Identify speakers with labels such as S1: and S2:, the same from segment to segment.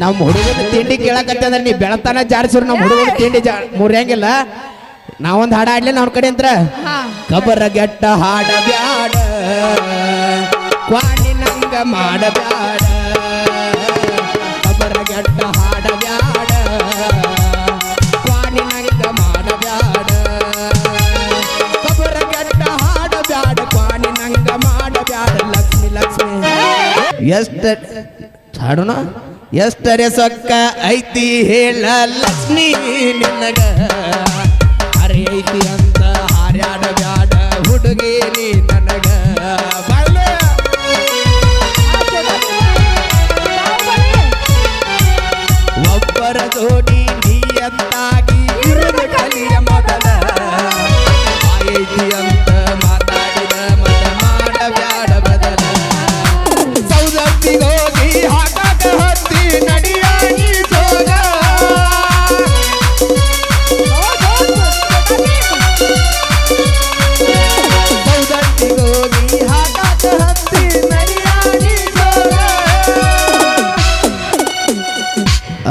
S1: ನಮ್ಮ ಹುಡುಗನ ತಿಂಡಿ ಕೇಳಕತ್ತಂದ್ರೆ ನೀ ಬೆಳತನ ಜಾರಿಸ್ರು ನಮ್ಮ ಹುಡುಗನ ತಿಂಡಿ ಜಾ ಮುರಿಯಂಗಿಲ್ಲ. ನಾವೊಂದು ಹಾಡ ಆಡ್ಲಿ ಅವ್ರ ಕಡೆ ಅಂತ
S2: ಹಾ.
S1: ಕಬರ ಗೆಟ್ಟ ಹಾಡ ಬ್ಯಾಡ. ಕ್ವಾಣಿ ನಂಗ ಮಾಡ ಬ್ಯಾಡ. ಕಬರ ಗೆಟ್ಟ ಹಾಡ ಬ್ಯಾಡ. ಕ್ವಾಣಿ ನಂಗ ಮಾಡ ಬ್ಯಾಡ. ಕಬರ ಗೆಟ್ಟ ಹಾಡ ಬ್ಯಾಡ ಕ್ವಾಣಿ ನಂಗ ಮಾಡ ಬ್ಯಾಡ. ಲಕ್ಷ್ಮಿ ಲಕ್ಷ್ಮಿ. ಎಷ್ಟ ಹಾಡೋಣ? ಎಷ್ಟರೆ ಸೊಕ್ಕ ಐತಿ ಹೇಳ ಲಕ್ಷ್ಮಿ ನಿನಗ? ಅರೆ ಐತಿ ಅಂತ ಹಾರ್ಯಾಡ ಬ್ಯಾಡ ಹುಡುಗಿ ನೀ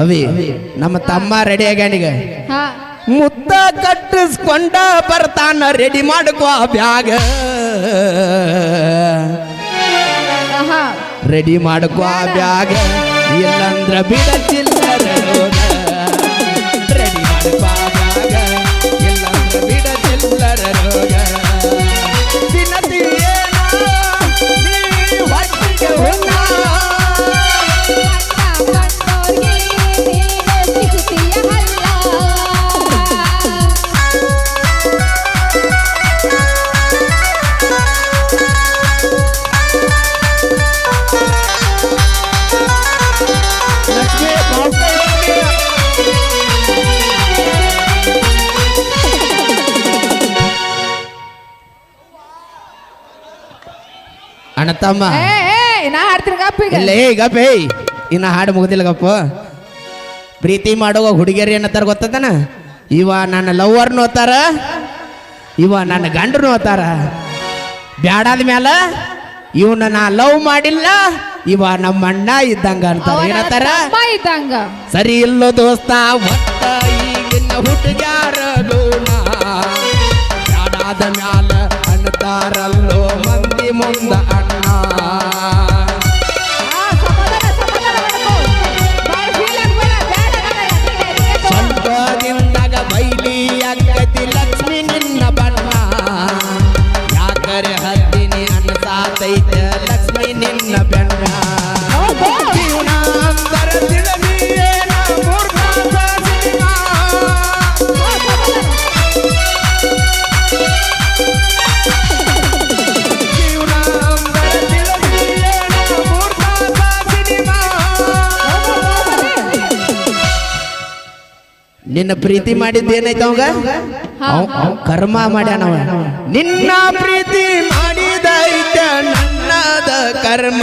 S1: ಅವಿ ನಮ್ಮ ತಮ್ಮ ರೆಡಿ ಆಗ್ಯಾನೀಗ ಮುತ್ತ ಕಟ್ಟಿಸ್ಕೊಂಡ ಬರ್ತಾನ ರೆಡಿ ಮಾಡ್ಕೋ ಬ್ಯಾಗ. ರೆಡಿ ಮಾಡ್ಕೋ ಬ್ಯಾಗ. ಇಲ್ಲಂದ್ರ ಬಿಡ ಅಣ್ಣ ತಮ್ಮ.
S2: ಏ ಏ, ನಾ ಹಾಡ್ತೀನಿ ಗಪ್ಪ ಈಗ?
S1: ಇಲ್ಲ ಏ ಗಪ್ಪ ಏಯ್ ಇನ್ನ ಹಾಡು ಮುಗ್ದಿಲ್ಲ ಗಪ್ಪ. ಪ್ರೀತಿ ಮಾಡುವ ಹುಡುಗಿಯರು ಏನತ್ತಾರ ಗೊತ್ತದನ? ಇವ ನನ್ನ ಲವ್ವರ್ನು ನೋತಾರ ಇವ ನನ್ನ ಗಂಡ್ರು ಹೋತಾರ ಬ್ಯಾಡಾದ ಮ್ಯಾಲ ಇವನ್ನ ನಾ ಲವ್ ಮಾಡಿಲ್ಲ ಇವ ನಮ್ಮ ಅಣ್ಣ ಇದ್ದಂಗ ಅಂತಾರ. ಏನತ್ತಾರ
S2: ಇದ್ದಂಗ.
S1: ಸರಿ ಇಲ್ಲೋ ದೋಸ್ತ ಒಟ್ಟ ಈಗಿನ ಹುಡುಗ್ಯಾರ.
S2: ನಿನ್ನ
S1: ಪ್ರೀತಿ ಮಾಡಿದ್ದು ಏನೈತ ಅವಂಗ? ಅವ್- ಅವ್ ಕರ್ಮ ಮಾಡ್ಯಾನವ ನಿನ್ನ ಪ್ರೀತಿ ಮಾಡಿದೈತ ನನ್ನದ ಕರ್ಮ.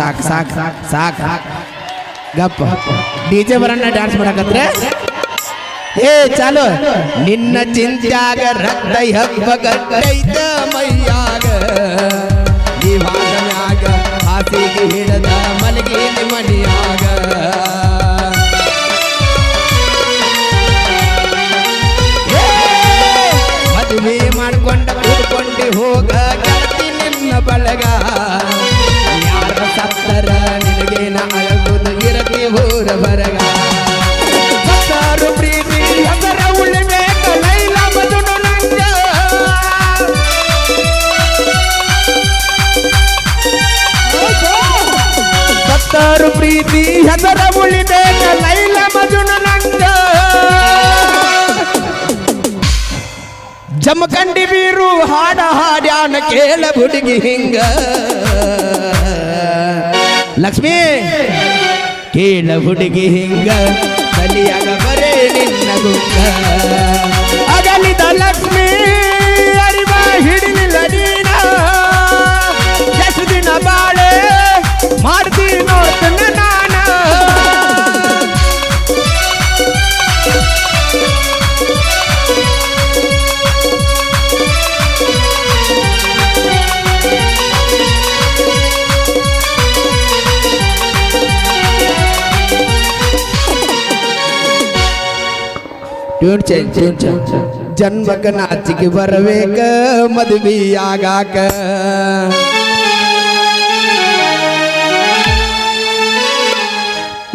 S1: ಸಾಕ್ ಸಾಕ್ ಸಾಕ್. ಸಾಕ್ ಗಪ್ಪ. ಡಿ ಜೆ ಬರಣ್ಣ ಡ್ಯಾನ್ಸ್ ಮಾಡಕತ್ರೆ? ಏ, ಚಾಲು. ನಿನ್ನ ಚಿಂತ್ಯಾಗ ರಕ್ತ ಹಬ್ಬ ಹಾಡ್ಯಾನ ಕೇಳ ಹುಡುಗಿ ಹಿಂಗ. ಲಕ್ಷ್ಮಿ ಕೇಳ ಹುಡುಗಿ ಹಿಂಗ. ಕಲಿಯಾಗ ಬರೇ ನಿನ್ನ ಗುಂಗ. ಟ್ಯೂನ್ ಚೇಂಜ್ ಟ್ಯೂನ್ ಚೇಂಜ್ ಜನ್ಮಕ ನಾಚಿಗೆ ಬರಬೇಕ ಮದುವೆಯಾಗಾಕ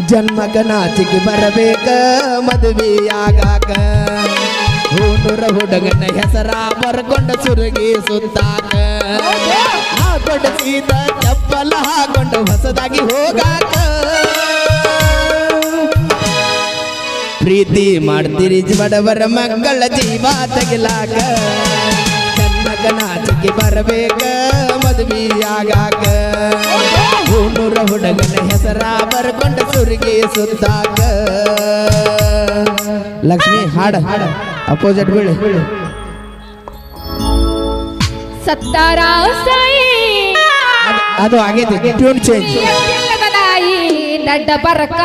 S1: ಜನ್ಮಕ ನಾಚಿಗೆ ಬರಬೇಕ ಮದುವೆಯಾಗಾಕ ಹೂನುರ ಹುಡುಗನ ಹೆಸರ ಬರ್ಕೊಂಡ ಸುರುಗಿ ಸುತ್ತಾಕ. ಹಾಕೊಂಡ ಸೀತ ಚಪ್ಪಲ ಹಾಕೊಂಡು ಹೊಸದಾಗಿ ಹೋಗಾಕ. ಪ್ರೀತಿ ಮಾಡ್ತೀರಿ ಬಡವರ ಮಕ್ಕಳ ಜೀವ ತೆಗಿಲಾಕ. ನಾಚಿಕೆ ಬರಬೇಕ ಮದುವೆ ಆಗಾಕ ಹೂನೂರ ಹುಡುಗನ ಹೆಸರ ಬರ್ಕೊಂಡ ಸುರಿಗೆ ಸುತ್ತಾಕ ಲಕ್ಷ್ಮಿ ಹಾಡ. ಹಾಡ ಅಪೋಸಿಟ್ ಬೀಳಿ.
S2: ಸತ್ತಾರ
S1: ಅದು ಆಗೈತಿ. ಟ್ಯೂನ್ ಚೇಂಜ್
S2: ದಡ್ಡ ಬರಕ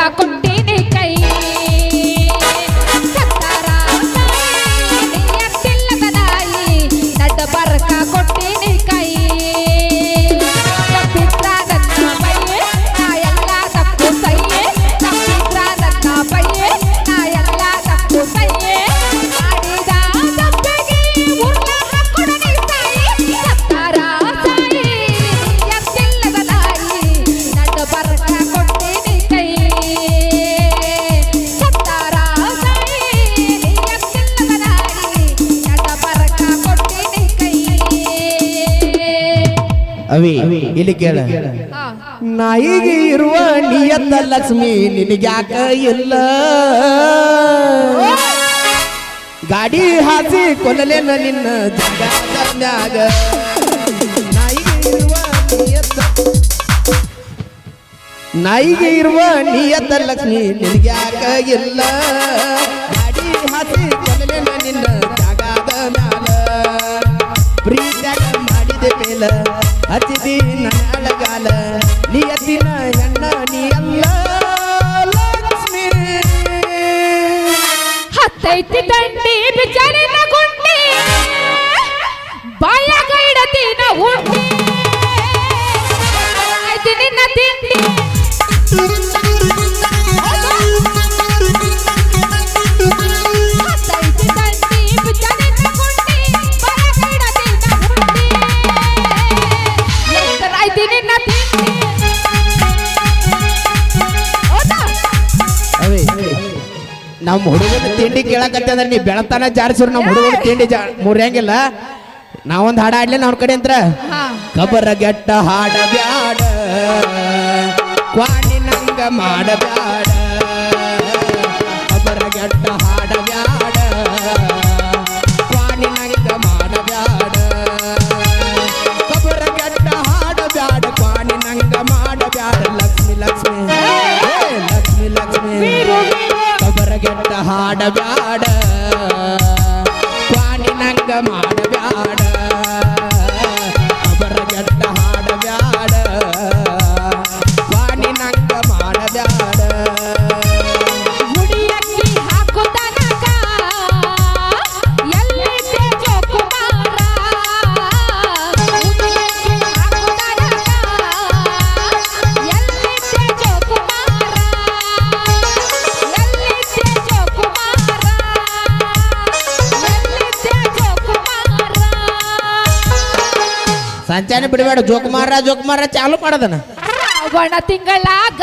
S1: ಇಲ್ಲಿ ಕೇಳ. ನಾಯಿಗೆ ಇರುವ ನಿಯತ್ತ ಲಕ್ಷ್ಮಿ ನಿನಗ್ಯಾಕ ಇಲ್ಲ. ಗಾಡಿ ಹಾಸಿ ಕೊಲ್ಲಲೇನ ನಿನ್ನ ಮ್ಯಾಗ ನಾಯಿಗೆ ಇರುವ ಯಾಕ ಲಕ್ಷ್ಮಿ ನಿನಗ್ಯಾಕ ಇಲ್ಲ. ಗಾಡಿ ಹಾಸಿ ಕೊಲ್ಲಲೇನ ನಿನ್ನ ಜಗದ ಮ್ಯಾಲ ಮಾಡಿದ ಮೇಲ. ಹಚ್ಚಿದಿ ನನ್ನ ಅಳಗಾಲ ಹೆಣ್ಣ ನೀ ಅಲ್ಲ ಲಕ್ಷ್ಮಿ.
S2: ಹತ್ತೈತಿ ದಂಡಿ ಬಿಚಾರಿನ ಗುಂಡಿ. ಬಾಯಾಗ ಇಡತಿನ ಉಂಡಿ
S1: ನಮ್ಮ ಹುಡುಗನ ತಿಂಡಿ ಕೇಳಕತ್ತೆ ಅಂದ್ರೆ ನೀ ಬೆಳತಾನ ಜಾರಿಸಿರು ನಮ್ಮ ಹುಡುಗನ ತಿಂಡಿ ಜಾ ಮುರಿಯಂಗಿಲ್ಲ. ನಾವೊಂದು ಹಾಡ ಆಡ್ಲಿ ಅವ್ರ ಕಡೆ
S2: ಅಂತ್ರ
S1: ಕಬರ ಗೆಟ್ಟ ಹಾಡ ಬ್ಯಾಡ ಕ್ವಾಣಿ ನಂಗ ಮಾಡಬ್ಯಾಡ ಸಂಚಾನೆ ಬಿಡಬೇಡ ಜೋಕ್ ಮಾರ ಜೋಕ್ ಮಾರ ಚಾಲು ಮಾಡದನ.
S2: ಒಣ ತಿಂಗಳಾಗ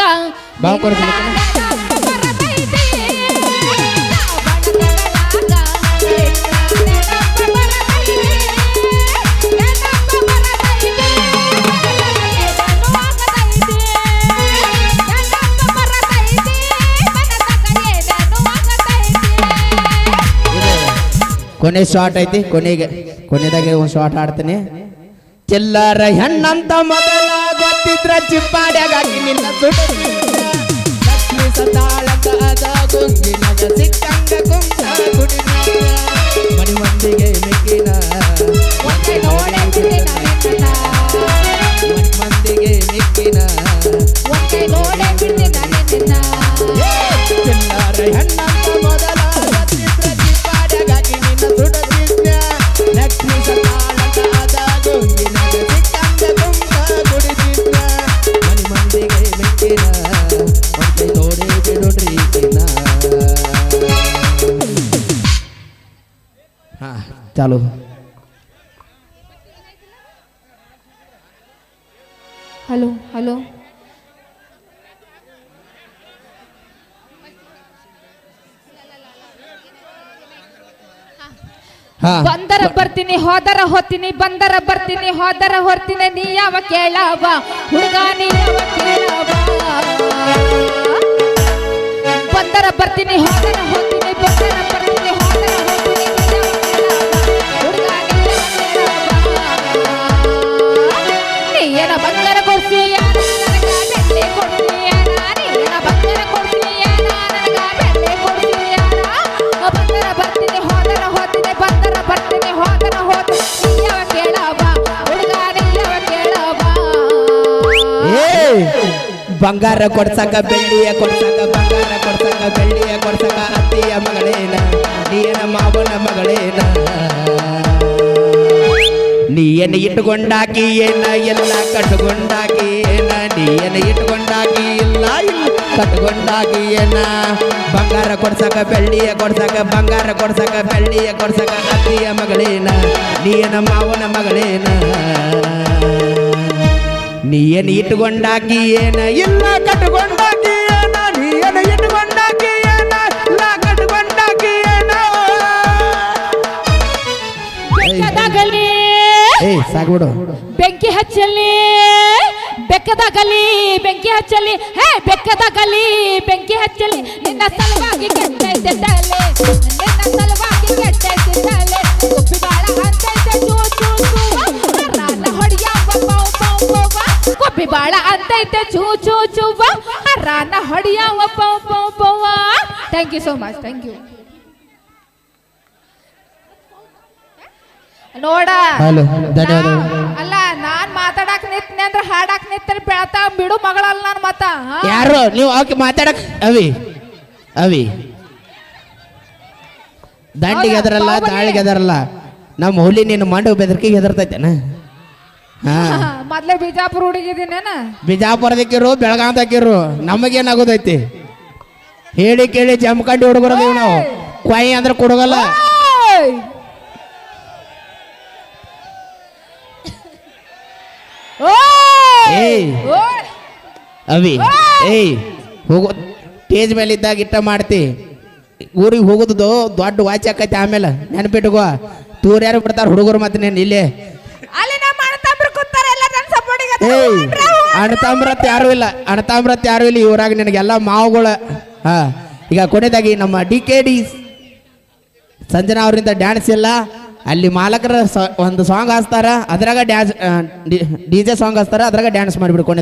S1: ಕೊನೆ ಶಾರ್ಟ್ ಐತಿ ಕೊನೆಗೆ ಕೊನೆದಾಗೆ ಒಂದು ಶಾರ್ಟ್ ಆಡ್ತೀನಿ. ಚಿಲ್ಲರ ಹೆಣ್ಣಂತ ಮೊದಲ ಗೊತ್ತಿದ್ರ ಚಿಪ್ಪಾಡ್ಯಾಗಿ ನಿನ್ನ ಸುಡುತ್ತಿದ್ದ. ಲಕ್ಷ್ಮಿ ಸತಾಳಕ ಅದ ಗುಂಗಿನಗ ಸಿಕ್ಕಂಗ ಮಂದಿಗೆ ಮಿಕ್ಕಿನ ಹಾ ಚಾಲು
S2: ಹಲೋ ಹಲೋ
S1: ಹಾ.
S2: ಬಂದರ ಬರ್ತೀನಿ ಹೋದರ ಹೋಗ್ತೀನಿ ಬಂದರ ಬರ್ತೀನಿ ಹೋದರ ಹೊರ್ತೀನಿ ನೀ ಯಾವ ಕೇಳವ? ಹುಡುಗ ನೀ ಯಾವ ಕೇಳವ? ಬಂದರ ಬರ್ತೀನಿ ಹೋದರ ಹೋಗ್ತೀನಿ ಬಂದರ ಬಂಗಾರ
S1: ಕೊಡ್ಸಕ ಬೆಳ್ಳಿಯ ಕೊಡ್ಸಕ, ಬಂಗಾರ ಕೊಡ್ಸಕ ಬೆಳ್ಳಿಯ ಕೊಡ್ಸಕ ಅತ್ತಿಯ ಮಗಳೇನ ನೀನ ಮಾವನ ಮಗಳೇನ. ನೀಯನ ಇಟ್ಟುಕೊಂಡಾಕಿ ಏನ, ಎಲ್ಲ ಕಟ್ಕೊಂಡಾಕಿ ಏನ, ನೀಯನ ಇಟ್ಟುಕೊಂಡಾಕಿ ಇಲ್ಲ ಇಲ್ಲ ಕಟ್ಕೊಂಡಾಕಿ ಏನ. ಬಂಗಾರ ಕೊಡ್ಸಕ ಬೆಳ್ಳಿಯ ಕೊಡ್ಸಕ, ಬಂಗಾರ ಕೊಡ್ಸಕ ಬೆಳ್ಳಿಯ ಕೊಡ್ಸಕ ಅತ್ತಿಯ ಮಗಳೇನ ನೀನ ಮಾವನ ಮಗಳೇನ. ನೀಯನ ಇಟ್ಟುಕೊಂಡಾಕಿ ಏನ ಇಲ್ಲ ಕಟ್ಕೊಂಡಾಕಿ ಏನ ನೀಯನ ಇಟ್ಟುಕೊಂಡಾಕಿ ಏನ ಇಲ್ಲ ಕಟ್ಕೊಂಡಾಕಿ ಏನ
S2: ಬೆಕ್ಕದಾಗಲಿ.
S1: ಏ ಸಾಕ್ಬಿಡು
S2: ಬೆಂಕಿ ಹಚ್ಚಲಿ. ಬೆಕ್ಕದಾಗಲಿ ಬೆಂಕಿ ಹಚ್ಚಲಿ. ಹೇ ಬೆಕ್ಕದಾಗಲಿ ಬೆಂಕಿ ಹಚ್ಚಲಿ. ನಿನ್ನ ಸಲುವಾಗಿ ಕೆಟ್ಟೈತೆ ಕುಪ್ಪಿ ಬಾಳ ಅಂತೈತೆ. ಚೂ ಚೂ ಚೂವ. ರಾನ ಹೊಡಿಯವ ಪೌ ಪೌ ಪೌವ. Thank you so much thank you ನೋಡ ನಾ- ಅಲ್ಲ ನಾನ್ ಮಾತಾಡಕ್ ನಿತ್ನೆ ಅಂದ್ರೆ ಹಾಡಕ್ ನಿತ್ತೆ ಬೆಳತಾ ಬಿಡು ಮಗಳಲ್ಲ ನಾನು ಮತ?
S1: ಯಾರು? ನೀವು ಆಕೆ ಮಾತಾಡಕ್ ಅವಿ ಅವಿ. ದಂಡಿಗೆ
S2: ಅದರಲ್ಲ
S1: ದಾಳಿಗೆ ಎದರಲ್ಲ. ನಮ್ಮ ಹುಲಿ ನಿನ್ನ ಮಂಡು ಬೆದರ್ಕಿಗೆ ಹೆದರ್ತೈತೇನ ಹಾ
S2: ಮೊದ್ಲೇ ಬಿಜಾಪುರ ಹುಡುಗಿದ್ದೀನೇನ
S1: ಬಿಜಾಪುರದಕ್ಕಿರು ಬೆಳಗಾಂದಕ್ಕಿರು ನಮಗೇನಾಗೋದೈತಿ? ಹೇಳಿ ಕೇಳಿ ಜಮ್ಕಂಡಿ ಹುಡುಗರದೀವಿ ನಾವು. ಕೊಯ್ ಅಂದ್ರೆ ಕೊಡಗಲ್ಲ! ಏಯ್. ಅವಿ ಏಯ್! ಹೋಗೋ ಸ್ಟೇಜ್ ಮೇಲೆ ಇದ್ದಾಗ ಇಟ್ಟ ಮಾಡ್ತಿ. ಊರಿಗೆ ಹೋಗೋದು ದೊಡ್ಡ ವಾಚ್ ಆಕೈತಿ ಆಮೇಲೆ ನೆನಪಿಟ್ಕೋ. ತೂರ್ಯಾರು ಬಿಡ್ತಾರ ಹುಡುಗರು ಮತ್ತೆ ನೀನು ಇಲ್ಲೇ. ಏಯ್ ಅಣತಾಮ್ರತ್ ಯಾರು ಇಲ್ಲ. ಅಣತಾಮ್ರತ್ ಯಾರು ಇಲ್ಲ. ಇವರಾಗ ನಿನಗೆಲ್ಲ ಮಾವುಗಳ ಹಾ. ಈಗ ಕೊನೆದಾಗಿ ನಮ್ಮ ಡಿ ಕೆ ಡಿ ಸಂಜನಾ ಅವರಿಂದ ಡ್ಯಾನ್ಸ್ ಇಲ್ಲ ಅಲ್ಲಿ ಮಾಲಕರ ಒಂದು ಸಾಂಗ್ ಹಾಸ್ತಾರ. ಅದ್ರಾಗ ಡ್ಯಾನ್ಸ್ ಡಿ ಜೆ ಸಾಂಗ್ ಹಾಸ್ತಾರ. ಅದ್ರಾಗ ಡ್ಯಾನ್ಸ್ ಮಾಡಿಬಿಡು ಕೊನೆದಾಗ.